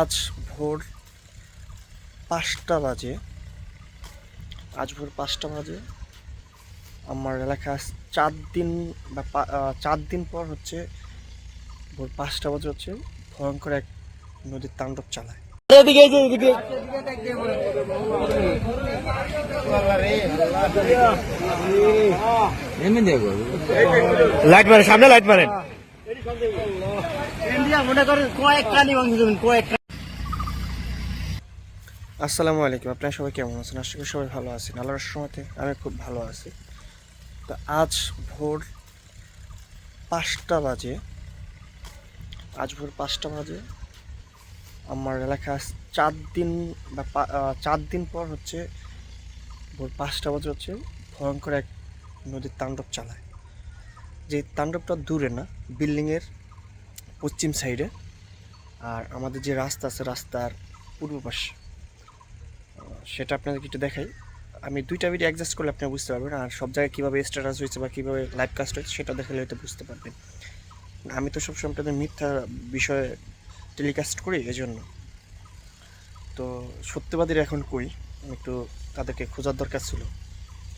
আজ ভোর পাঁচটা বাজে। আজ ভোর পাঁচটা বাজে। আমার এলাকায় চার দিন বা চার দিন পর হচ্ছে ভোর পাঁচটা বাজে হচ্ছে। ভয়ঙ্কর এক নদীর তাণ্ডব চালায়। লাইট মারেন সামনে লাইট মারেন। আসসালামু আলাইকুম। আপনারা সবাই কেমন আছেন? আশা করি সবাই ভালো আছেন। আল্লাহর সময়তে আমি খুব ভালো আছি। তো আজ ভোর পাঁচটা বাজে। আজ ভোর পাঁচটা বাজে। আমার এলাকায় আজ চার দিন বা চার দিন পর হচ্ছে ভোর পাঁচটা বাজে হচ্ছে ভয়ঙ্কর এক নদীর তাণ্ডব চালায়। যে তাণ্ডবটা দূরে না, বিল্ডিংয়ের পশ্চিম সাইডে। আর আমাদের যে রাস্তা আছে, রাস্তার পূর্ব পাশে। সেটা আপনাদেরকে একটু দেখাই। আমি দুইটা ভিডিও অ্যাডজাস্ট করলে আপনি বুঝতে পারবেন আর সব জায়গায় কীভাবে স্ট্যাটাস হয়েছে বা কীভাবে লাইভ কাস্ট হয়েছে সেটা দেখালে হয়তো বুঝতে পারবেন। আমি তো সবসময় আপনাদের মিথ্যা বিষয়ে টেলিকাস্ট করি এই জন্য তো সত্যবাদীরা এখন কই? একটু তাদেরকে খোঁজার দরকার ছিল।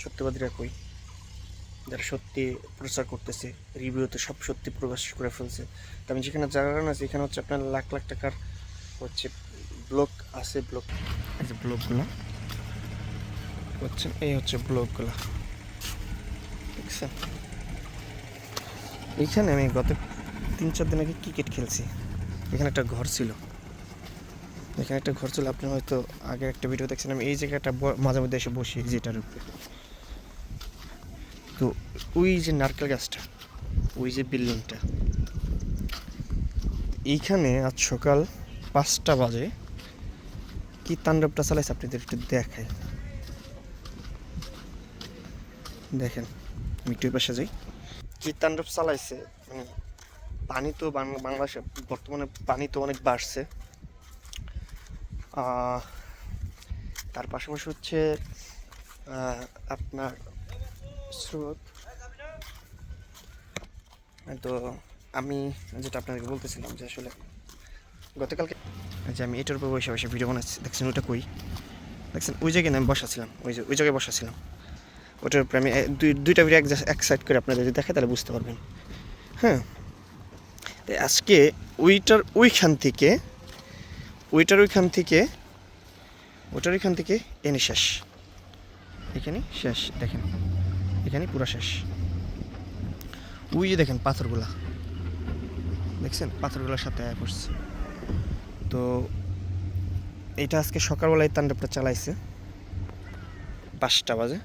সত্যবাদীরা কই? যারা সত্যি প্রচার করতেছে রিভিউতে সব সত্যি প্রকাশ করে ফেলছে। তো আমি যেখানে জায়গা না, সেখানে হচ্ছে আপনার লাখ লাখ টাকার হচ্ছে ব্লক আছে ব্লক এই যে ব্লকগুলো হচ্ছে এই হচ্ছে ব্লকগুলো দেখছেন? এইখানে আমি গত তিন চার দিন আগে ক্রিকেট খেলছি। এখানে একটা ঘর ছিল। এখানে একটা ঘর ছিল। আপনি হয়তো আগে একটা ভিডিও দেখছেন। আমি এই জায়গাটা মাঝে মধ্যে এসে বসি যেটার উপরে। তো ওই যে নারকেল গাছটা, ওই যে বিল্ডিংটা এইখানে আজ সকাল পাঁচটা বাজে। কি তাণ্ডবটা চালাইছে আপনাদের একটু দেখাই। দেখেন একটু পাশে যাই। কি তাণ্ডব চালাইছে মানে পানি তো বাংলাদেশে বর্তমানে পানি তো অনেক বাড়ছে। তার পাশাপাশি হচ্ছে আপনার স্রোত। তো আমি যেটা আপনাকে বলতেছিলাম যে আসলে গতকালকে যে আমি এটার উপর বসে বসে ভিডিও বানাচ্ছি। দেখছেন ওটা কই? দেখছেন, ওই জায়গায় আমি বসাছিলাম। ওই যে, ওই জায়গায় বসাছিলাম। ওটার উপরে আমি দুই, দুইটা ভিডিও এক এক সাইড করে আপনাদের যদি দেখে তাহলে বুঝতে পারবেন। হ্যাঁ? তো আজকে ওইটার ওইখান থেকে, ওইটার ওইখান থেকে, ওইটার ওইখান থেকে এনে শেষ। এখানে শেষ, দেখেন। এখানে পুরো শেষ। ওই যে দেখেন পাথরগুলা। দেখছেন? পাথরগুলোর সাথে আয়া পড়ছে। তো এটা আজকে সকালবেলায় তাণ্ডবটা চালাইছে। পাঁচটা বাজে।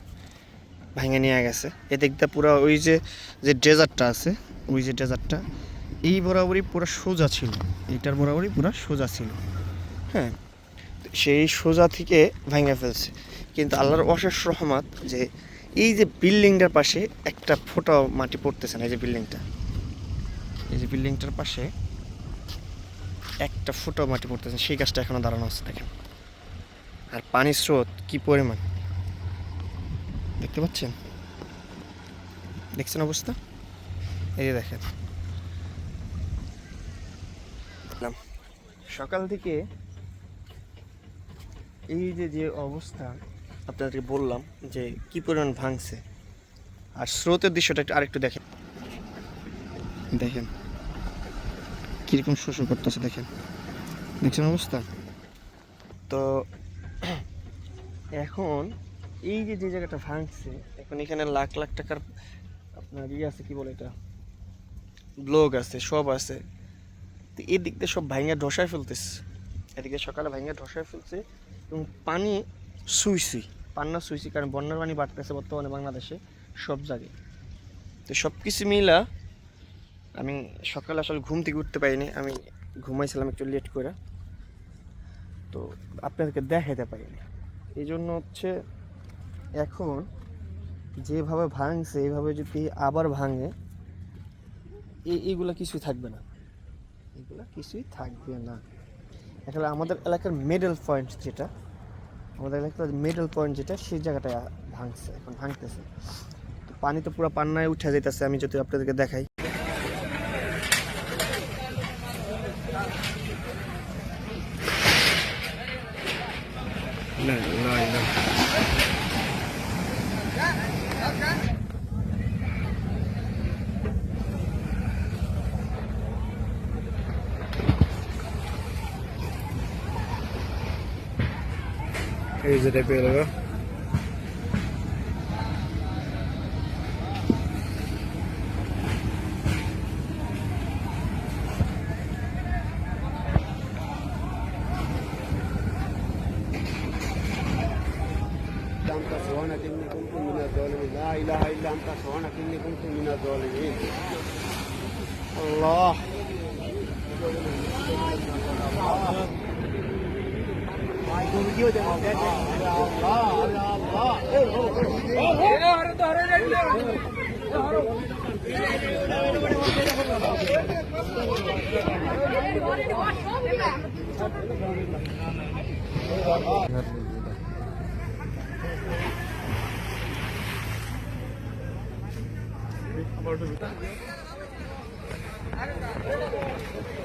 ভাঙে নিয়ে গেছে। এদিক দিয়ে পুরো ওই যে যে ডেজার্টটা আছে, ওই যে ডেজার্টটা, এই বরাবরই পুরো সোজা ছিল। এইটার বরাবরই পুরো সোজা ছিল। হ্যাঁ সেই সোজা থেকে ভেঙে ফেলছে। কিন্তু আল্লাহর অশেষ রহমত যে এই যে বিল্ডিংটার পাশে একটা ফোটা মাটি পড়তেছে না, এই যে বিল্ডিংটা। এই যে বিল্ডিংটার পাশে একটা ফুটো মাটি পড়তেছে সেই গাছটা এখনও দাঁড়ানো আছে দেখেন। আর পানির স্রোত কি পরিমাণ? দেখতে পাচ্ছেন? দেখছেন অবস্থা? এই যে দেখেন। সকাল থেকে এই যে যে অবস্থা আপনাদেরকে বললাম যে কি পরিমাণ ভাঙছে। আর স্রোতের দৃশ্যটা একটু আরেকটু দেখেন। দেখেন। কীরকম শোষ করতেছে দেখেন। দেখছেন অবস্থা? তো এখন এই যে যে জায়গাটা ভাঙছে, এখন এখানে লাখ লাখ টাকার আপনার ইয়ে আছে, কি বলে এটা? ব্লগ আছে, সব আছে। তো এই দিক দিয়ে সব ভাঙে ধসায় ফেলতেছে। এদিকে সকালে ভাঙে ধসায় ফেলছে এবং পানি সুইসি সুই পান্না সুই সুই কারণ বন্যার পানি বাড়তেছে বর্তমানে বাংলাদেশে সব জায়গায়। তো সব কিছু মিলা আমি সকালে আসলে ঘুম থেকে উঠতে পারিনি, আমি ঘুমাইছিলাম একটু লেট করে। তো আপনাদেরকে দেখাতে পারিনি। এই জন্য হচ্ছে এখন যেভাবে ভাঙছে, এইভাবে যদি আবার ভাঙে এই এইগুলো কিছুই থাকবে না। এগুলো কিছুই থাকবে না। এখন আমাদের এলাকার মিডল পয়েন্ট যেটা, আমাদের এলাকার মিডল পয়েন্ট যেটা, সেই জায়গাটায় ভাঙছে, এখন ভাঙতেছে। তো পানি তো পুরো পান্নায় উঠে যেতেছে আমি যদি আপনাদেরকে দেখাই। এই যে টাইপের এলাকা أنت سبحانك إني كنت من الظالمين لا إله إلا أنت سبحانك إني كنت من الظالمين الله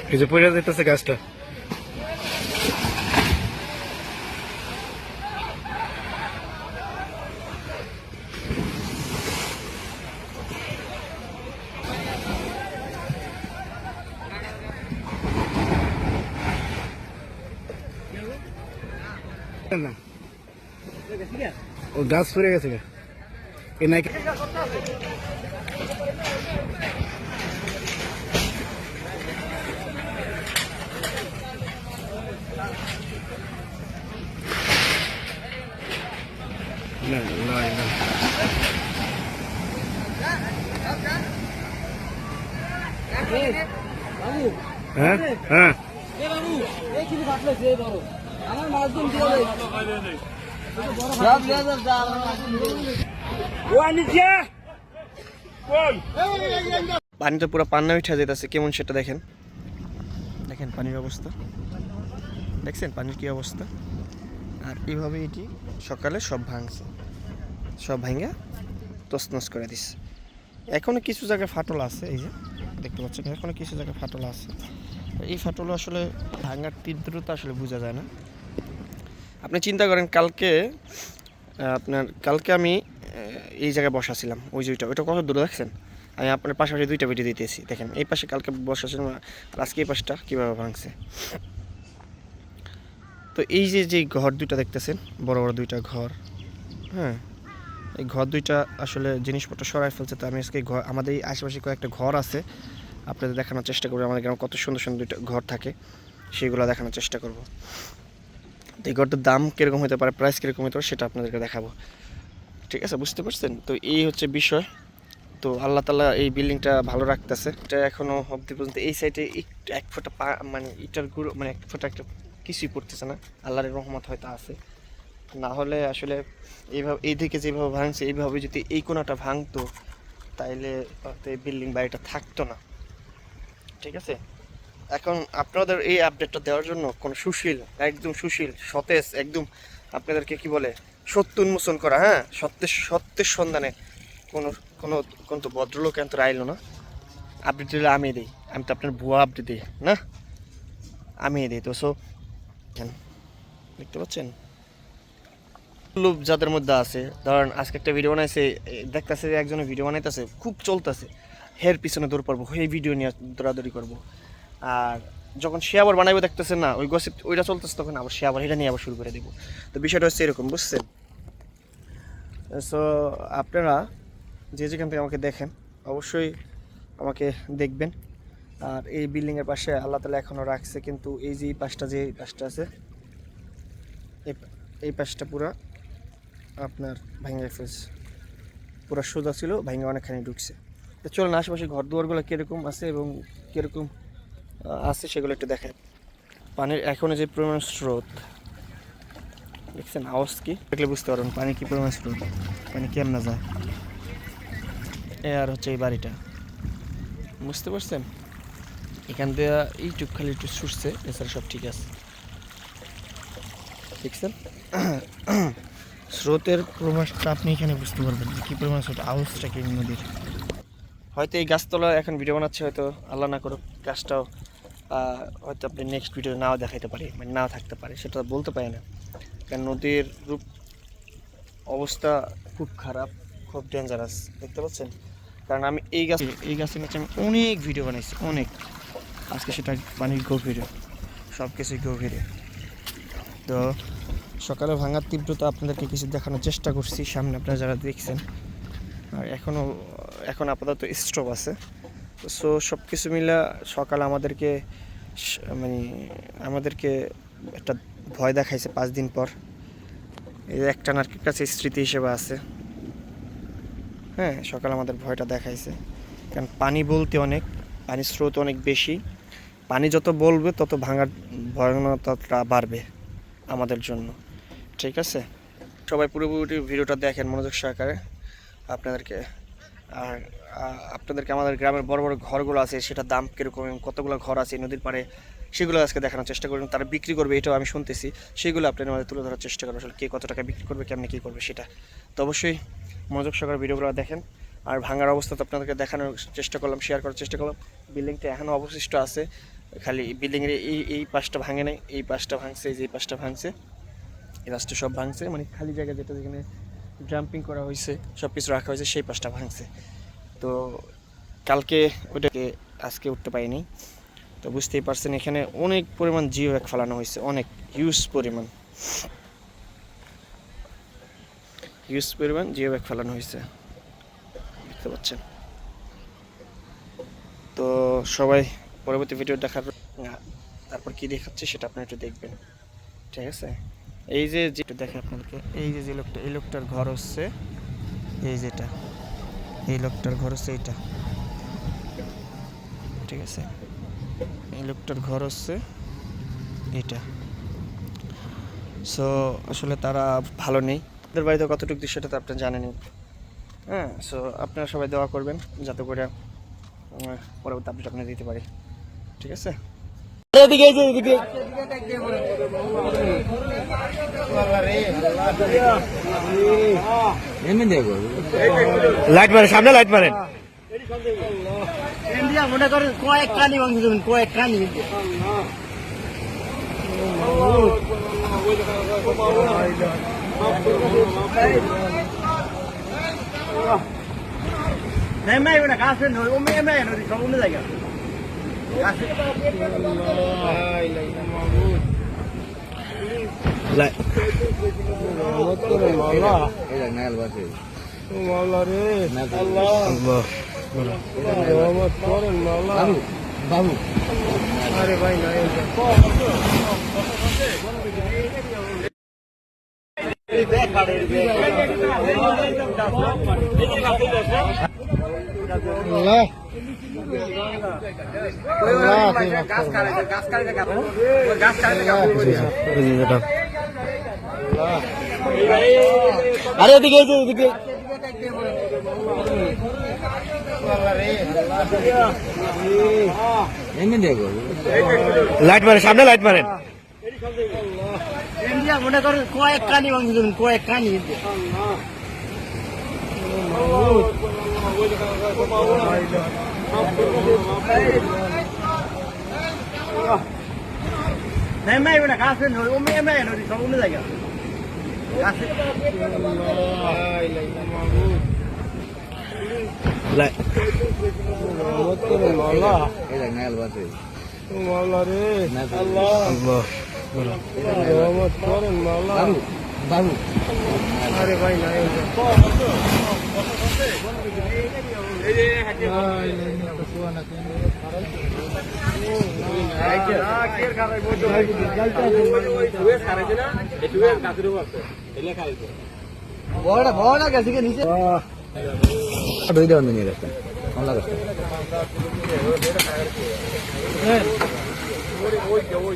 এই যে পড়ে যেতেছে গাছটা না ও গাছ পড়ে গেছে গা এ নাকি না না না হ্যাঁ হ্যাঁ পানিটা পুরো পান্না উঠে যেতেছে কেমন সেটা দেখেন? দেখেন পানির অবস্থা। দেখছেন পানির কি অবস্থা? আর এইভাবে এটি সকালে সব ভাঙছে। সব ভাঙা তছনছ করে দিচ্ছে এখনও কিছু জায়গায় ফাটল আছে এই যে দেখতে পাচ্ছেন এখনও কিছু জায়গায় ফাটল আছে। এই ফাটল আসলে ভাঙার তীব্রতা আসলে বোঝা যায় না। আপনি চিন্তা করেন, কালকে আপনার, কালকে আমি এই জায়গায় বসাছিলাম, ওই যে ওইটা ওইটা কত দূরে দেখছেন? আমি আপনার পাশাপাশি দুইটা ভিডিও দিতেছি, দেখেন, এই পাশে কালকে বসাছিলাম, আর আজকে এই পাশটা কীভাবে ভাঙছে? তো এই যে যে ঘর দুইটা দেখতেছেন, বড় বড় দুইটা ঘর হ্যাঁ এই ঘর দুইটা আসলে জিনিসপত্র সরাই ফেলছে, তো আমি আজকে ঘর, আমাদের এই আশেপাশে কয়েকটা ঘর আছে, আপনাদের দেখানোর চেষ্টা করব, আমাদের গ্রামে কত সুন্দর সুন্দর দুইটা ঘর থাকে, সেগুলো দেখানোর চেষ্টা করব। তো এই ঘরটার দাম কীরকম হতে পারে প্রাইস কীরকম হতে পারে সেটা আপনাদেরকে দেখাবো। ঠিক আছে, বুঝতে পারছেন? তো এই হচ্ছে বিষয়। তো আল্লাহ তালা এই বিল্ডিংটা ভালো রাখতেছে। এটা এখনও অব্দি পর্যন্ত এই সাইডে একটু এক ফোঁটা পা মানে ইটার গুঁড়ো মানে এক ফোঁটা একটা কিছুই পড়তেছে না। আল্লাহর রহমত হয়তো আছে। না হলে আসলে এইভাবে এই দিকে যেভাবে ভাঙছে, এইভাবে যদি এই কোনাটা ভাঙতো, তাইলে এই বিল্ডিং বাড়িটা থাকতো না। ঠিক আছে? এখন আপনাদের এই আপডেটটা দেওয়ার জন্য কোন সুশীল, একদম সুশীল, সতেজ, একদম আপনাদেরকে কি বলে, সত্য উন্মোচন করা হ্যাঁ? সত্যের সত্যের সন্ধানে কোনো কোনো, কোন তো ভদ্রলোক এত আইলো না। আপডেট দিলে আমি দিই। আমি তো আপনার ভুয়া আপডেট দিই, না? আমি দিই। তো সো দেখতে পাচ্ছেন? লোভ যাদের মধ্যে আছে, ধরেন আজকে একটা ভিডিও বানাইছে দেখতেছে যে একজনের ভিডিও বানাইতেছে, খুব চলতেছে। হের পিছনে দৌড় পারব, এই ভিডিও নিয়ে দৌড়াদৌড়ি করব। আর যখন সে আবার বানাইবো দেখতেছে না, ওই গসিপ ওইটা চলতেছে তখন আবার সে আবার এটা নিয়ে আবার শুরু করে দেবো। তো বিষয়টা হচ্ছে এরকম, বুঝছেন? সো আপনারা যে যেখান থেকে আমাকে দেখেন, অবশ্যই আমাকে দেখবেন। আর এই বিল্ডিংয়ের পাশে আল্লাহ তালা এখনও রাখছে, কিন্তু এই যে এই পাশটা, যে পাশটা আছে, এই পাশটা পুরা আপনার ভাঙ্গা ফেলছে পুরো সোজা ছিল, ভাঙ্গা অনেকখানি ঢুকছে। তো চলুন, আশেপাশে ঘর দুয়ারগুলো কীরকম আছে এবং কীরকম আছে সেগুলো একটু দেখেন। পানির এখনও যে পরিমাণ স্রোত দেখছেন আওয়াজ কি? দেখলে বুঝতে পারবেন পানি কি পরিমাণ স্রোত পানি কেমন যায়। এ আর হচ্ছে এই বাড়িটা। বুঝতে পারছেন? এখান দিয়ে এইটুক খালি একটু ছুটছে এছাড়া সব ঠিক আছে। দেখছেন? স্রোতের প্রভাবটা আপনি এখানে বুঝতে পারবেন যে কী পরিমাণ স্রোত আওয়াজটা কি নদীর। হয়তো এই গাছতলা এখন ভিডিও বানাচ্ছে হয়তো আল্লাহ না করুক গাছটাও হয়তো আপনি নেক্সট ভিডিও নাও দেখাইতে পারে মানে নাও থাকতে পারে, সেটা বলতে পারি না। কারণ নদীর রূপ, অবস্থা খুব খারাপ, খুব ডেঞ্জারাস দেখতে পাচ্ছেন? কারণ আমি এই গাছ, এই গাছের নিচে আমি অনেক ভিডিও বানাইছি, অনেক। আজকে সেটা পানির গভীরে সব কিছুই গভীরে। তো সকালে ভাঙার তীব্রতা আপনাদেরকে কিছু দেখানোর চেষ্টা করছি, সামনে আপনারা যারা দেখছেন। আর এখনও এখন আপাতত স্টপ আছে। সো সব কিছু মিলে সকাল আমাদেরকে মানে আমাদেরকে একটা ভয় দেখাইছে পাঁচ দিন পর। এই একটা নারকের কাছে স্মৃতি হিসেবে আছে। হ্যাঁ সকাল আমাদের ভয়টা দেখাইছে। কারণ পানি বলতে অনেক পানির স্রোত অনেক বেশি। পানি যত বলবে, তত ভাঙার ভয়ানকতা বাড়বে আমাদের জন্য। ঠিক আছে? সবাই পুরোপুরি ভিডিওটা দেখেন, মনোযোগ সহকারে। আপনাদেরকে আর আপনাদেরকে আমাদের গ্রামের বড় বড় ঘরগুলো আছে, সেটার দাম কীরকম এবং কতগুলো ঘর আছে নদীর পাড়ে, সেগুলো আজকে দেখানোর চেষ্টা করবেন। তারা বিক্রি করবে, এটাও আমি শুনতেছি। সেগুলো আপনাদের আমাদের তুলে ধরার চেষ্টা করব আসলে কে কত টাকা বিক্রি করবে, কেমনি কী করবে সেটা। তো অবশ্যই মনোযোগ সহকারে ভিডিওগুলো দেখেন। আর ভাঙার অবস্থা তো আপনাদেরকে দেখানোর চেষ্টা করলাম শেয়ার করার চেষ্টা করলাম। বিল্ডিংটা এখনও অবশিষ্ট আছে, খালি বিল্ডিংয়ের এই এই পাশটা ভাঙে নাই, এই পাশটা ভাঙছে, এই যে এই পাশটা ভাঙছে। এই পাশটা সব ভাঙছে মানে খালি জায়গা যেটা যেখানে জাম্পিং করা হয়েছে সব কিছু রাখা হয়েছে, সেই পাশটা ভাঙছে। তো কালকে ওইটাকে আজকে উঠতে পারিনি। তো বুঝতেই পারছেন, এখানে অনেক পরিমাণ জিও এক ফেলানো হয়েছে, অনেক হিউজ পরিমাণ। হিউজ পরিমাণ জিও ব্যাগ ফেলানো হয়েছে। দেখতে পাচ্ছেন। তো সবাই পরবর্তী ভিডিও দেখার তারপর কি দেখাচ্ছে সেটা আপনারা একটু দেখবেন। ঠিক আছে? এই যে যেটা দেখে আপনাদেরকে। এই যে যে লোকটা, এই লোকটার ঘর হচ্ছে, এই যেটা। এই লোকটার ঘর হচ্ছে এইটা। ঠিক আছে? এই লোকটার ঘর হচ্ছে এটা সো আসলে তারা ভালো নেই। ওদের বাড়িতে কতটুকু দৃশ্যটা তো আপনারা জানেনই। হ্যাঁ সো আপনারা সবাই দোয়া করবেন যাতে করে পরবর্তী আপডেট আপনারা দিতে পারি। ঠিক আছে? লাইট মারেন সামনে লাইট মারেন ইন্ডিয়া মনে করেন কয়েক কানি ভাঙছে যেমন কয়েক কানি নেমাই ওটা গাছে নয় ও মেয়ে মেয়ে নদী সব অন্য জায়গা গাছে লাইট আল্লাহ আল্লাহ গাছ কাটে গাছ কাটে গাছ কাটে আরে যে ওদিকে লাইট মারেন সামনে লাইট মারেন। ইন্ডিয়া মনে করেন কয়েক কানি যেমন কয়েক কানি। নেমাই ওটা গাছে নয় ও মেয়ে মেয়ে সব জায়গা আল্লাহ আরে ভাই না বড় গেছে কি নিচে দুই দেওয়া নিয়ে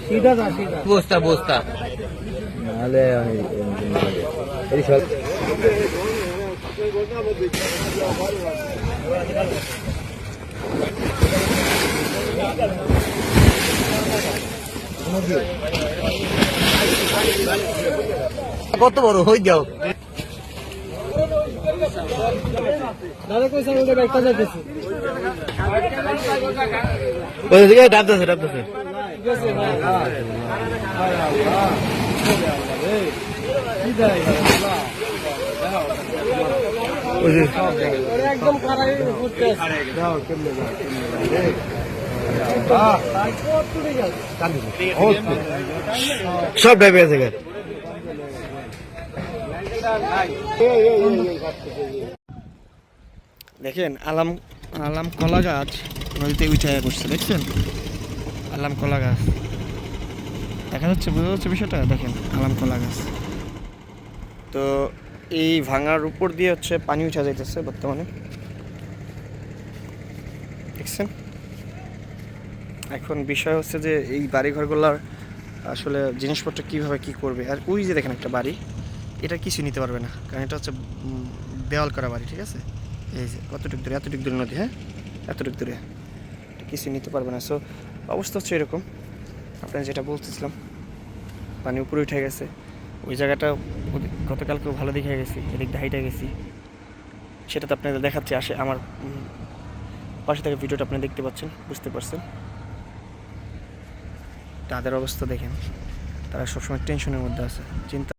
সিধা যা সিধা বস্তা বস্তা নাহলে এই সব কত বড়? হয়ে যাও দাদা কই স্যার ওটা একটা যাইতেছে। ওই দিকে ডাবতেছে ডাবতেছে। ওই যে ওরে একদম কারাই করতে দাও কেমনে দাও। সব ডাইবে আছে। দেখেন, আলাম আলাম কলা গাছ নদীতে উঠে করছে দেখছেন? আলাম কলা গাছ। দেখা যাচ্ছে, বোঝা যাচ্ছে বিষয়টা? দেখেন, আলাম কলা গাছ। তো এই ভাঙার উপর দিয়ে হচ্ছে পানি উঠা যাইতেছে বর্তমানে। দেখছেন? এখন বিষয় হচ্ছে যে এই বাড়িঘরগুলোর আসলে জিনিসপত্র কীভাবে কি করবে? আর ওই যে দেখেন একটা বাড়ি, এটা কিছু নিতে পারবে না, কারণ এটা হচ্ছে দেওয়াল করা বাড়ি, ঠিক আছে? এই যে, কতটুক দূরে, এতটুক দূরে নদী হ্যাঁ? এতটুক দূরে কিছু নিতে পারবে না। সো অবস্থা হচ্ছে এরকম। আপনার যেটা বলতেছিলাম, পানি উপরে উঠে গেছে, ওই জায়গাটা গতকালকেও ভালো দেখে গেছি, এদিক হাইটে গেছি। সেটা তো আপনাদের দেখাচ্ছে, আসে আমার পাশে থেকে ভিডিওটা আপনি দেখতে পাচ্ছেন, বুঝতে পারছেন। তাদের অবস্থা দেখেন। তারা সবসময় টেনশনের মধ্যে আছে। চিন্তা